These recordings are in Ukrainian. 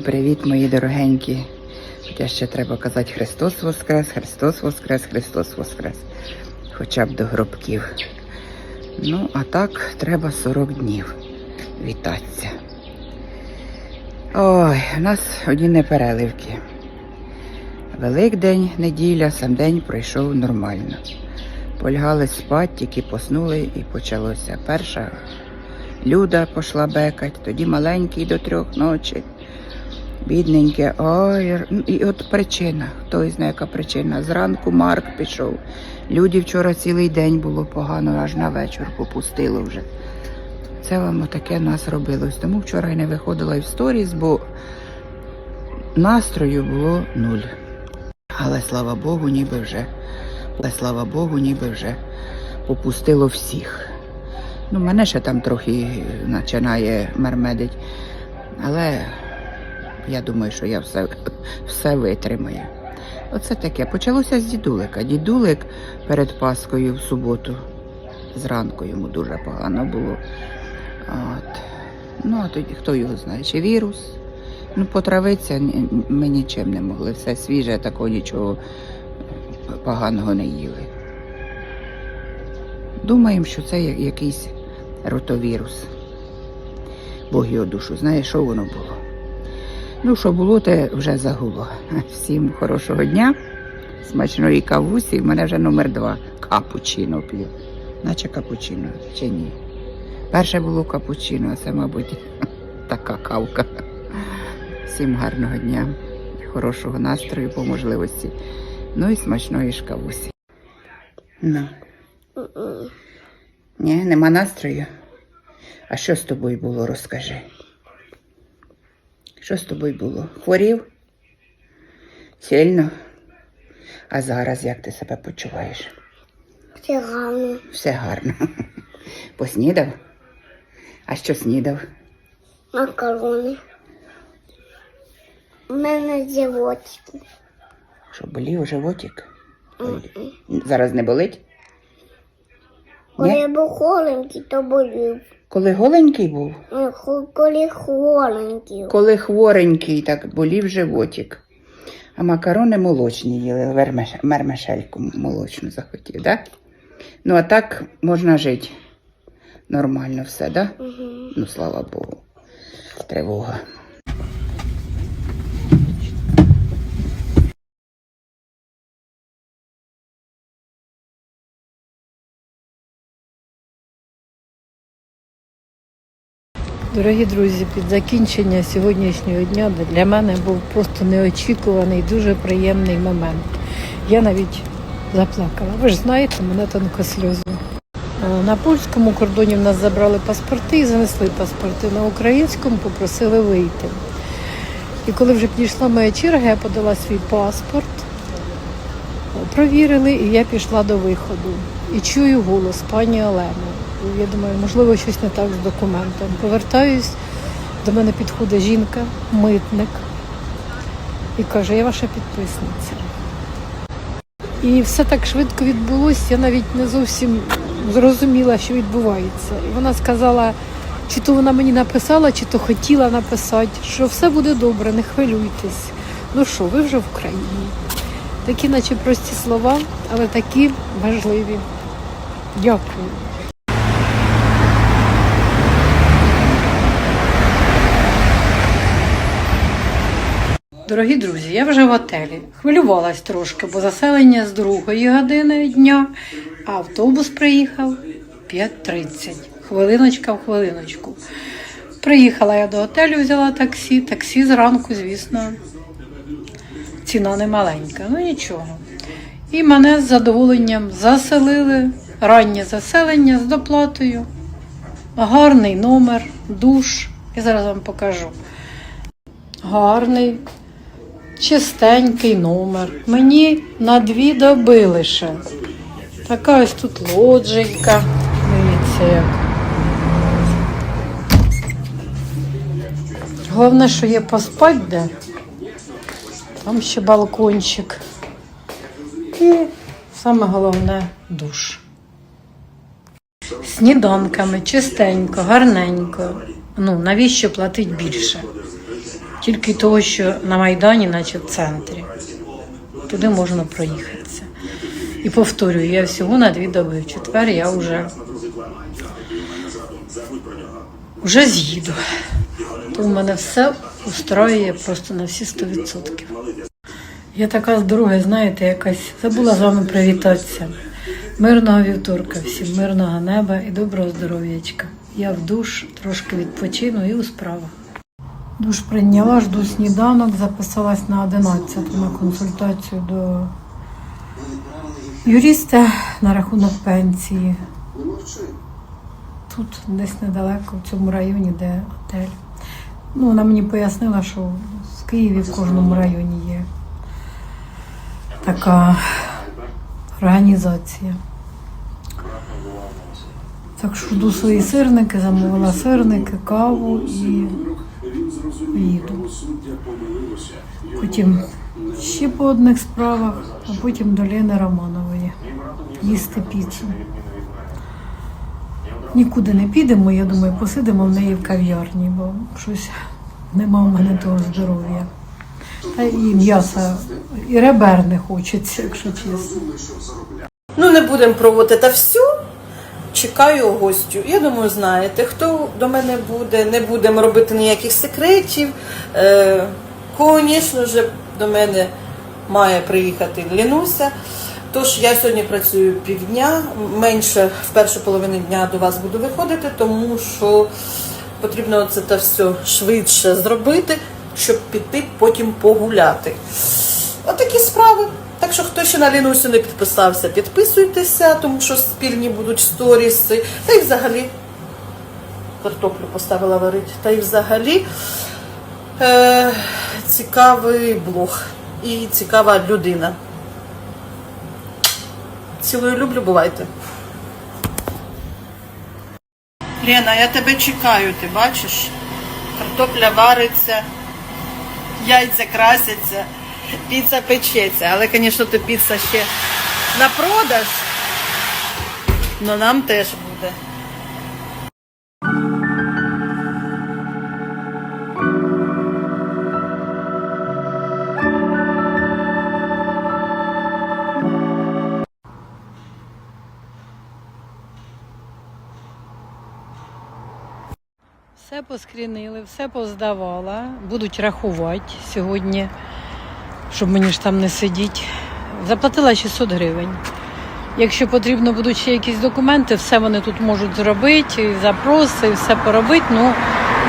Привіт, мої дорогенькі. Хоча ще треба казати Христос Воскрес, Христос Воскрес, Христос Воскрес. Хоча б до гробків. Ну, а так треба 40 днів вітатися. Ой, у нас одні непереливки. Великдень, неділя, сам день пройшов нормально. Полягали спать, тільки поснули і почалося. Перша люда пішла бекать, тоді маленький до трьох ночі. Бідненьке, ой, і от причина. Хто знає, яка причина. Зранку Марк пішов. Люди вчора цілий день було погано, аж на вечір попустило вже. Це вам отаке нас робилось. Тому вчора я не виходила і в сторіс, бо настрою було нуль. Але слава Богу, ніби вже, але слава Богу, ніби вже попустило всіх. Ну, мене ще там трохи починає мермедить. Але я думаю, що я все, все витримаю. Оце таке. Почалося з дідулика. Дідулик перед Паскою в суботу. Зранку йому дуже погано було. От. Ну, а тоді хто його знає? Чи вірус? Ну, потравитися ми нічим не могли. Все свіже, такого нічого поганого не їли. Думаємо, що це якийсь ротовірус. Бог його душу знає, що воно було. Ну, що було, те вже загуло. Всім хорошого дня, смачної кавусі. В мене вже номер два. Капучино п'ю. Наче капучино, чи ні? Перше було капучино, а це, мабуть, така кавка. Всім гарного дня, хорошого настрою по можливості. Ну і смачної ж кавусі. Ну. Ні, нема настрою. А що з тобою було, розкажи. Що з тобою було? Хворів? Сильно? А зараз як ти себе почуваєш? Все гарно. Все гарно. Поснідав? А що снідав? Макарони. У мене животик. Що болів животик? Зараз не болить? Коли я був холенький, то болів. Коли голенький був? Коли хворенький. Коли хворенький, так болів животик. А макарони молочні їли, мермешельку молочну захотів, да? Ну, а так можна жити. Нормально все, да? Угу. Ну, слава Богу. Тривога. Дорогі друзі, під закінчення сьогоднішнього дня для мене був просто неочікуваний, дуже приємний момент. Я навіть заплакала. Ви ж знаєте, мене тонко сльози. Е, На польському кордоні в нас забрали паспорти і занесли паспорти. На українському попросили вийти. І коли вже підійшла моя черга, я подала свій паспорт, провірили, і я пішла до виходу. І чую голос пані Олени. Я думаю, можливо, щось не так з документом. Повертаюсь, до мене підходить жінка, митник, і каже, я ваша підписниця. І все так швидко відбулося, я навіть не зовсім зрозуміла, що відбувається. І вона сказала, чи то вона мені написала, чи то хотіла написати, що все буде добре, не хвилюйтесь. Ну що, ви вже в Україні. Такі, наче прості слова, але такі важливі. Дякую. Дорогі друзі, я вже в отелі. Хвилювалась трошки, бо заселення з другої години дня, а автобус приїхав 5.30. Хвилиночка в хвилиночку. Приїхала я до готелю, взяла таксі. Таксі зранку, звісно, ціна не маленька, ну нічого. І мене з задоволенням заселили. Раннє заселення з доплатою. Гарний номер, душ. Я зараз вам покажу. Гарний, чистенький номер. Мені на дві доби лише. Така ось тут лодженька. Дивіться як. Головне, що є поспать де. Там ще балкончик. І саме головне душ. Сніданками, чистенько, гарненько. Ну, навіщо платить більше? Тільки того, що на Майдані, наче в центрі. Туди можна проїхатися. І повторюю, я всього на дві доби. В четвер я вже, вже з'їду. То в мене все устроює просто на всі 100%. Я така з дороги, знаєте, якась забула з вами привітатися. Мирного вівторка, всім мирного неба і доброго здоров'ячка. Я в душ трошки відпочину і у справах. Душ прийняла, жду сніданок, записалась на 11 на консультацію до юриста на рахунок пенсії. Тут десь недалеко, в цьому районі, де готель. Ну, вона мені пояснила, що в Києві в кожному районі є така організація. Так що жду свої сирники, замовила сирники, каву і їду. Потім ще по одних справах, а потім до Лени Романової їсти піцу. Нікуди не підемо, я думаю, посидимо в неї в кав'ярні, бо щось нема в мене того здоров'я. Та і м'яса, і ребер не хочеться, якщо чесно. Ну, не будемо проводити та всю. Чекаю гостю. Я думаю, знаєте, хто до мене буде, не будемо робити ніяких секретів. Е, Звісно ж, до мене має приїхати Лінуся. Тож я сьогодні працюю півдня, менше в першу половину дня до вас буду виходити, тому що потрібно це та все швидше зробити, щоб піти потім погуляти. Отакі справи. Так що хто ще на Лінусю не підписався, підписуйтеся, тому що спільні будуть сторіси. Та й взагалі картоплю поставила варити. Та й взагалі е, цікавий блог і цікава людина. Цілую люблю, бувайте. Лена, я тебе чекаю, ти бачиш? Картопля вариться, яйця красяться, піца печеться. Але, звісно, то піца ще на продаж. але нам теж буде. Все поскрінили, все поздавала. Будуть рахувати сьогодні, щоб мені ж там не сидіти. Заплатила 600 гривень. Якщо потрібно будуть ще якісь документи, все вони тут можуть зробити, і запроси, і все поробити. Ну,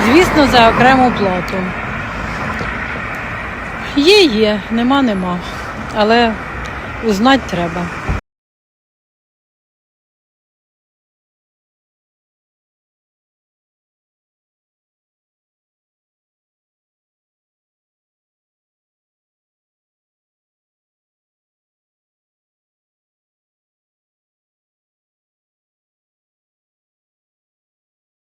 звісно, за окрему плату. Є, є, нема, нема. Але узнати треба.